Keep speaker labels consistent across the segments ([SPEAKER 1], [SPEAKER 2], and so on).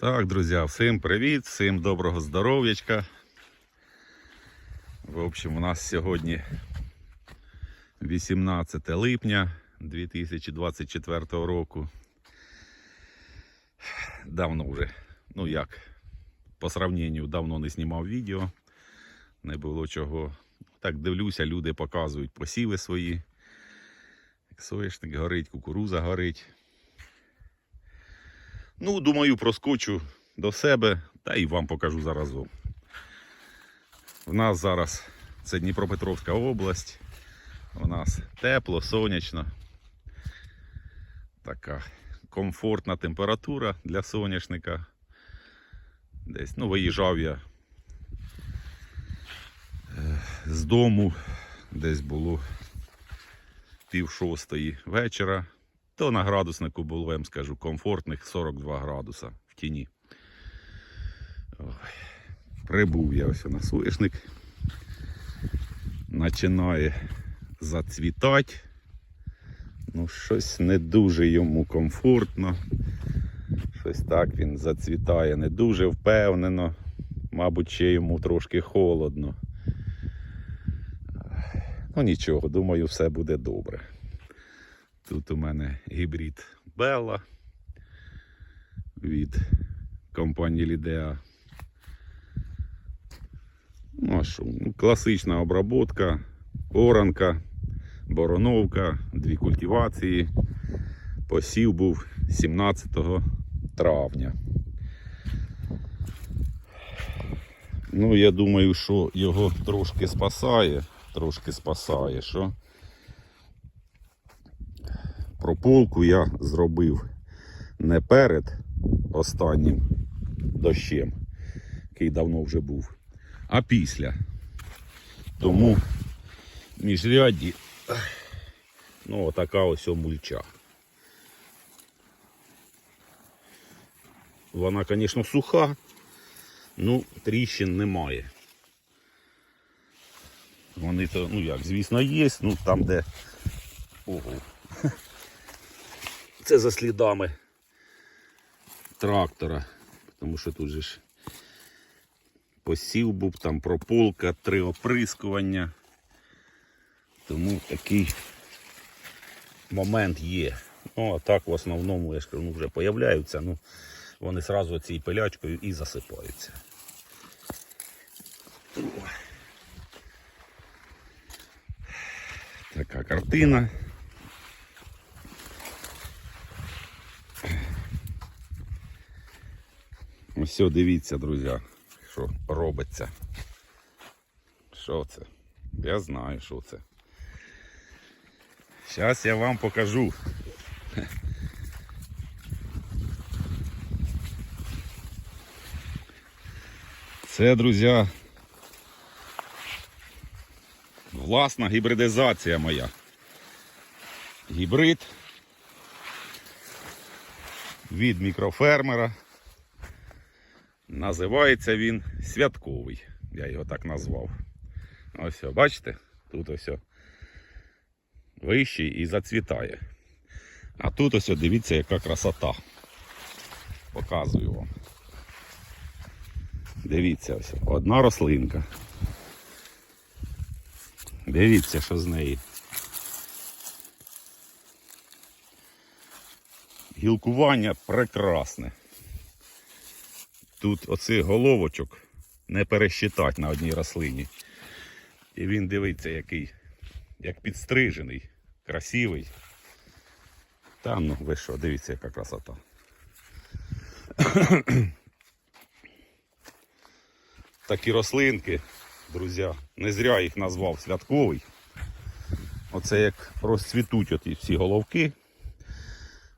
[SPEAKER 1] Так, друзі, всім привіт, всім доброго здоров'ячка. В общем, у нас сьогодні 18 липня 2024 року. Давно вже, ну як, по сравненню давно не знімав відео, не було чого. Так дивлюся, люди показують посіви свої. Соєшник горить, кукуруза горить. Ну, думаю, проскочу до себе та і вам покажу заразом. У нас зараз це Дніпропетровська область. У нас тепло, сонячно. Така комфортна температура для соняшника. Десь, ну, виїжджав я е, з дому, десь було пів шостої вечора то на градуснику було, я вам скажу, комфортних 42 градуса в тіні. Ой. Прибув я ось на соняшник. Починає зацвітати. Ну, щось не дуже йому комфортно. Щось так він зацвітає не дуже впевнено. Мабуть, ще йому трошки холодно. Ну нічого, думаю, все буде добре. Тут у мене гібрид Белла від компанії Лідеа. Ну? Ну, класична обробка, оранка, бороновка, дві культивації. Посів був 17 травня. Ну, я думаю, що його трошки спасає, трошки спасає, що прополку я зробив не перед останнім дощем, який давно вже був, а після. Тому міжрядді ну, така ось мульча. Вона, звісно, суха, ну тріщин немає. Вони то, ну як, звісно, є, ну там, де. Ого. Це за слідами трактора, тому що тут же ж посів був, там прополка, три оприскування. Тому такий момент є. Ну, а так в основному, я ж кажу, ну, вже появляються, ну вони одразу цією пилячкою і засипаються. Така картина. Все, дивіться, друзі, що робиться. Що це? Я знаю, що це. Зараз я вам покажу. Це, друзі, власна гібридизація моя. Гібрид від мікрофермера. Називається він святковий. Я його так назвав. Ось, бачите? Тут ось вищий і зацвітає. А тут ось дивіться, яка красота. Показую вам. Дивіться ось. Одна рослинка. Дивіться, що з неї. Гілкування прекрасне. Тут оцих головочок не пересчитать на одній рослині. І він дивиться, який, як підстрижений, красивий. Там, ну ви що, дивіться, яка красота. Такі рослинки, друзі, не зря їх назвав святковий. Оце як розцвітуть оті всі головки.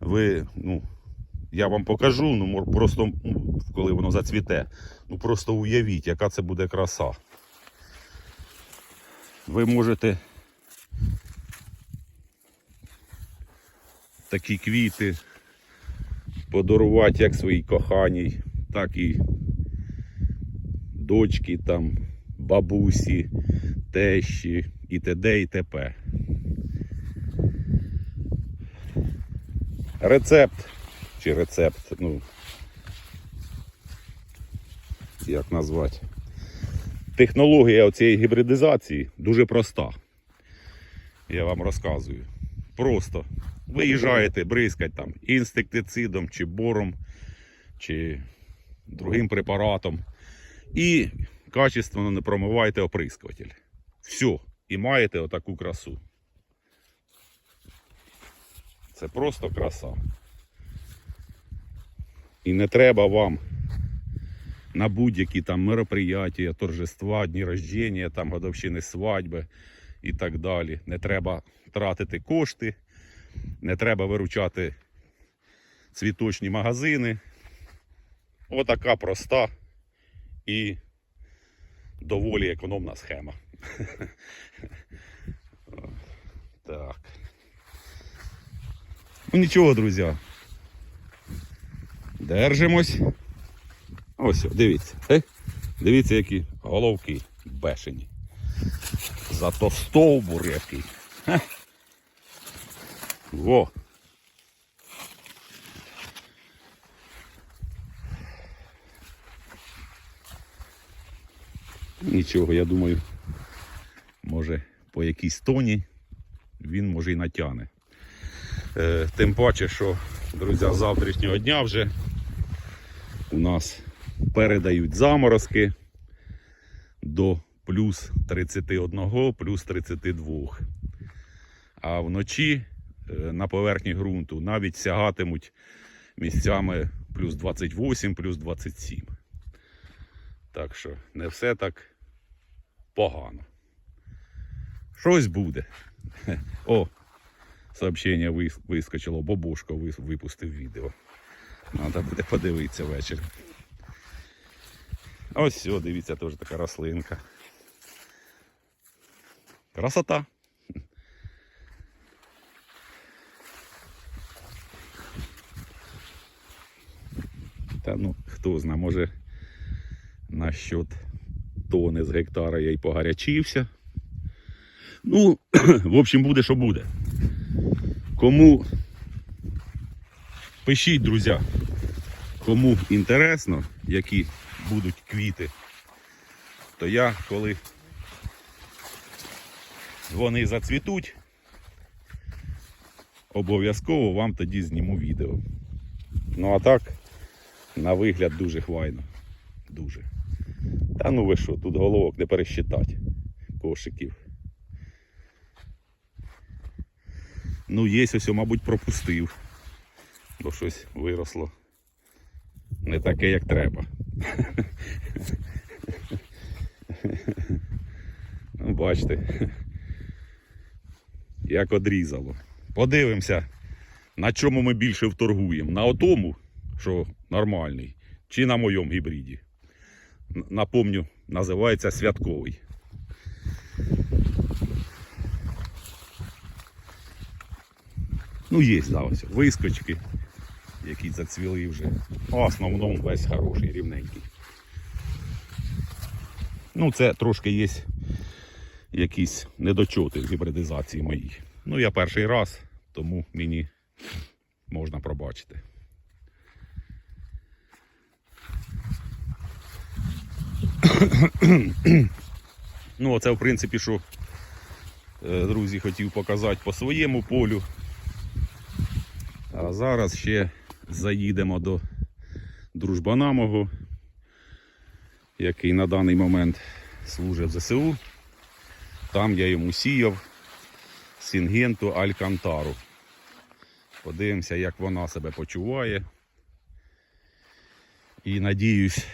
[SPEAKER 1] Ви, ну, я вам покажу, ну просто коли воно зацвіте. Ну просто уявіть, яка це буде краса. Ви можете такі квіти подарувати як своїй коханій, так і дочки, там, бабусі, тещі і т.д. і т.п. Рецепт чи рецепт, ну, як назвати. Технологія цієї гібридизації дуже проста. Я вам розказую. Просто виїжджаєте, бризкать там інсектицидом чи бором, чи другим препаратом. І качественно не промиваєте оприскуватель. Все. І маєте отаку красу. Це просто краса. І не треба вам на будь-які там мероприятия, торжества, дні рождення, там годовщини свадьби і так далі. Не треба тратити кошти, не треба виручати цвіточні магазини. Отака проста і доволі економна схема. Так. Ну нічого, друзі. Держимось. Ось, дивіться. Дивіться, які головки бешені. Зато стовбур який. Во. Нічого, я думаю, може по якійсь тоні він може і натягне. Е, тим паче, що, друзі, з завтрашнього дня вже у нас передають заморозки до плюс 31, плюс 32. А вночі е, на поверхні ґрунту навіть сягатимуть місцями плюс 28, плюс 27. Так що не все так погано. Щось буде. О, сообщення вискочило, вис- випустив відео. Треба буде подивитися ввечері. Ось все, дивіться, теж така рослинка. Красота. Та ну, хто знає, може насчет тони з гектара я й погарячився. Ну, в общем, буде, що буде. Кому пишіть, друзі, кому інтересно, які будуть квіти, то я, коли вони зацвітуть, обов'язково вам тоді зніму відео. Ну а так, на вигляд дуже хвайно. Дуже. Та ну ви що, тут головок не пересчитати кошиків. Ну, є ось, мабуть, пропустив. Бо щось виросло. Не таке, як треба. Ну, бачите, як одрізало. Подивимося, на чому ми більше вторгуємо. На отому, що нормальний, чи на моєму гібриді. Напомню, називається святковий. Ну, є, да, вискочки, які зацвіли вже. В основному весь хороший, рівненький. Ну, це трошки є якісь недочоти в гібридизації моїй. Ну, я перший раз, тому мені можна пробачити. Ну, оце, в принципі, що, е, друзі, хотів показати по своєму полю. А зараз ще заїдемо до дружбана мого, який на даний момент служить в ЗСУ. Там я йому сіяв Сінгенту Алькантару. Подивимося, як вона себе почуває. І надіюсь,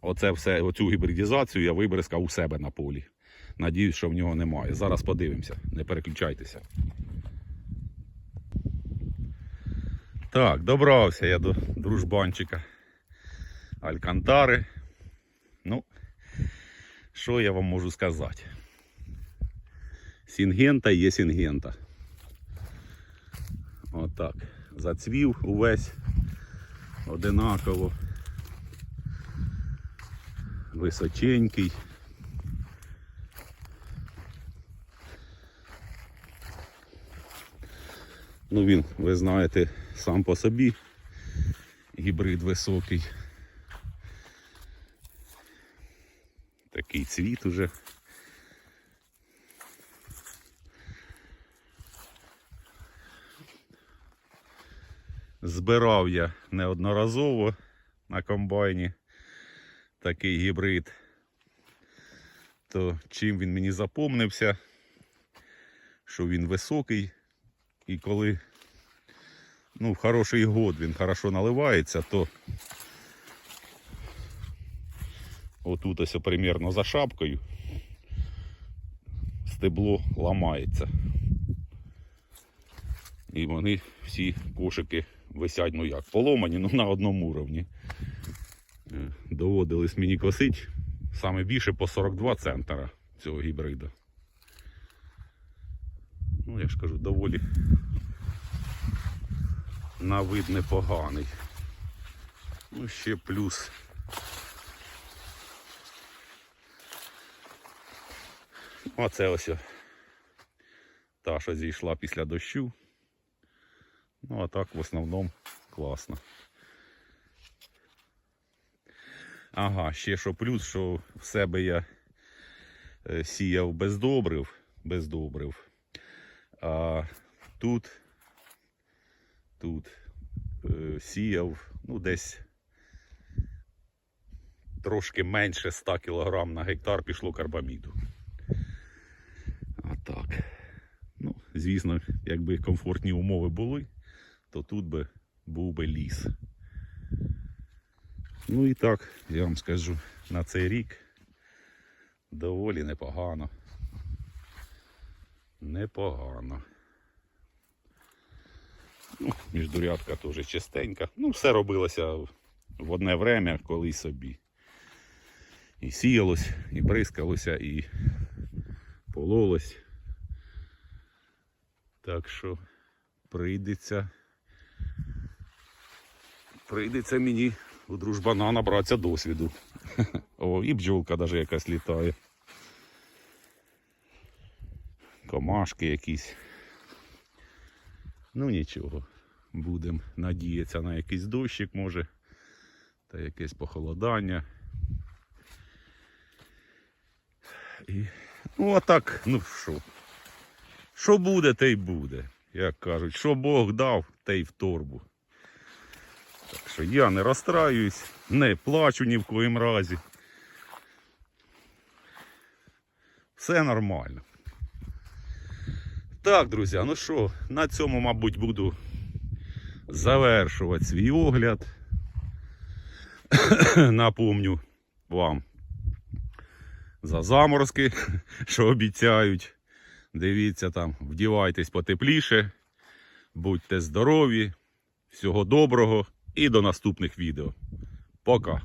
[SPEAKER 1] оце все, оцю гібридизацію я вибризкав у себе на полі. Надіюсь, що в нього немає. Зараз подивимося, не переключайтеся. Так, добрався я до дружбанчика Алькантари. Ну, що я вам можу сказати? Сінгента є сінгента. Отак. Зацвів увесь одинаково. Височенький. Ну він, ви знаєте, сам по собі гібрид високий. Такий цвіт уже. Збирав я неодноразово на комбайні такий гібрид. То чим він мені запомнився, що він високий, і коли ну, в хороший год він хорошо наливається, то отут ось примерно за шапкою стебло ламається. І вони всі кошики висять, ну як, поломані, ну на одному рівні. Е, Доводилось мені косить саме більше по 42 центра цього гібрида. Ну, я ж кажу, доволі на вид непоганий. Ну, ще плюс. Оце ось та, що зійшла після дощу. Ну, а так в основному класно. Ага, ще що плюс, що в себе я е, сіяв без добрив, без добрив. А тут, тут е, сіяв, ну, десь трошки менше 100 кг на гектар пішло карбаміду. А так. Ну, звісно, якби комфортні умови були, то тут би був би ліс. Ну і так, я вам скажу, на цей рік доволі непогано. Непогано. Ну, міждурядка теж чистенька. Ну, все робилося в одне время, колись собі. І сіялось, і бризкалося, і пололось. Так що прийдеться. Прийдеться мені у дружбана набратися досвіду. О, і бджолка навіть якась літає. Комашки якісь. Ну нічого. Будемо надіятися на якийсь дощик може. Та якесь похолодання. І... Ну а так, ну що? Що буде, те й буде. Як кажуть, що Бог дав, те й в торбу. Так що я не розстраюсь, не плачу ні в коїм разі. Все нормально. Так, друзі, ну що, на цьому, мабуть, буду завершувати свій огляд. Напомню вам за заморозки, що обіцяють. Дивіться там, вдівайтесь потепліше, будьте здорові, всього доброго і до наступних відео. Пока!